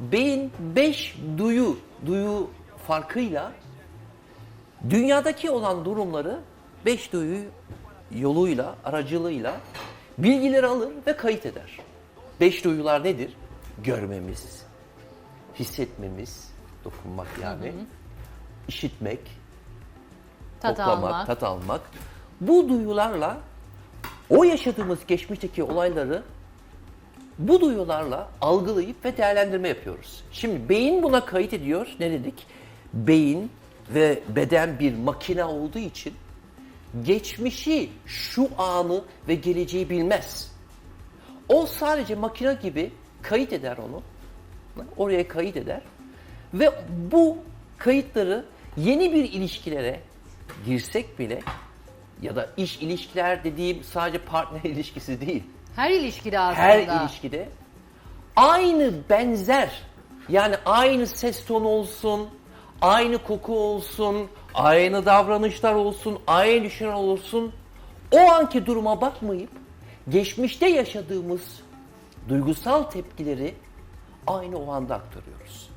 beyin 5 duyu, duyu farkıyla dünyadaki olan durumları 5 duyu yoluyla, aracılığıyla bilgileri alır ve kayıt eder. 5 duyular nedir? Görmemiz, hissetmemiz, dokunmak yani, işitmek, Tat koklamak, almak. tat almak. Bu duyularla o yaşadığımız geçmişteki olayları bu duyularla algılayıp ve değerlendirme yapıyoruz. Şimdi beyin buna kayıt ediyor. Ne dedik? Beyin ve beden bir makine olduğu için geçmişi, şu anı ve geleceği bilmez. O sadece makine gibi kayıt eder onu. Oraya kayıt eder. Ve bu kayıtları yeni bir ilişkilere girsek bile ya da iş ilişkiler dediğim sadece partner ilişkisi değil. Her ilişkide aslında. Her ilişkide aynı benzer yani aynı ses tonu olsun, aynı koku olsun, aynı davranışlar olsun, aynı düşünceler olsun. O anki duruma bakmayıp geçmişte yaşadığımız duygusal tepkileri aynı o anda aktarıyoruz.